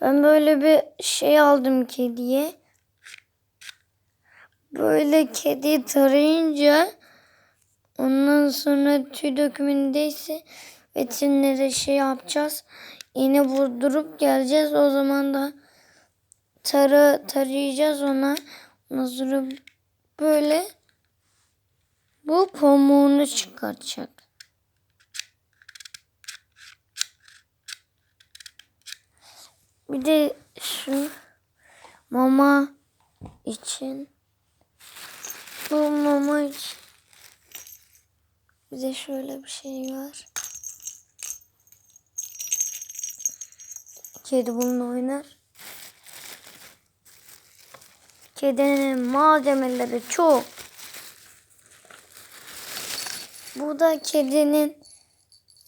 Ben böyle bir şey aldım kediye. Böyle kediyi tarayınca ondan sonra tüy dökümündeyse veterinere şey yapacağız. İğne vurdurup geleceğiz. O zaman da tara tarayacağız ona. Ondan böyle bu pamuğunu çıkartacak. Bir de şu mama için bu mama için bir de şöyle bir şey var. Kedi bununla oynar. Kedinin malzemeleri çok. Bu da kedinin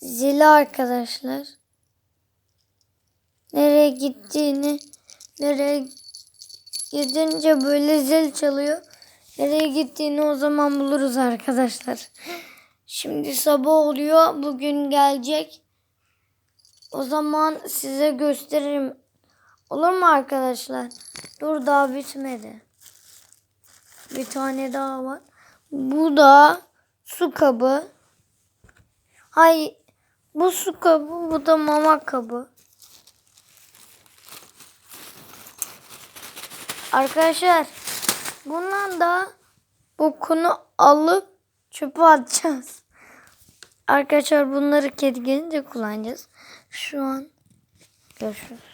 zili arkadaşlar. Gittiğini, nereye gidince böyle zil çalıyor. Nereye gittiğini o zaman buluruz arkadaşlar. Şimdi sabah oluyor. Bugün gelecek. O zaman size gösteririm. Olur mu arkadaşlar? Dur daha bitmedi. Bir tane daha var. Bu da su kabı. Hay bu su kabı, bu da mama kabı. Arkadaşlar bundan da bokunu alıp çöpe atacağız. Arkadaşlar bunları kedi gelince kullanacağız. Şu an görüşürüz.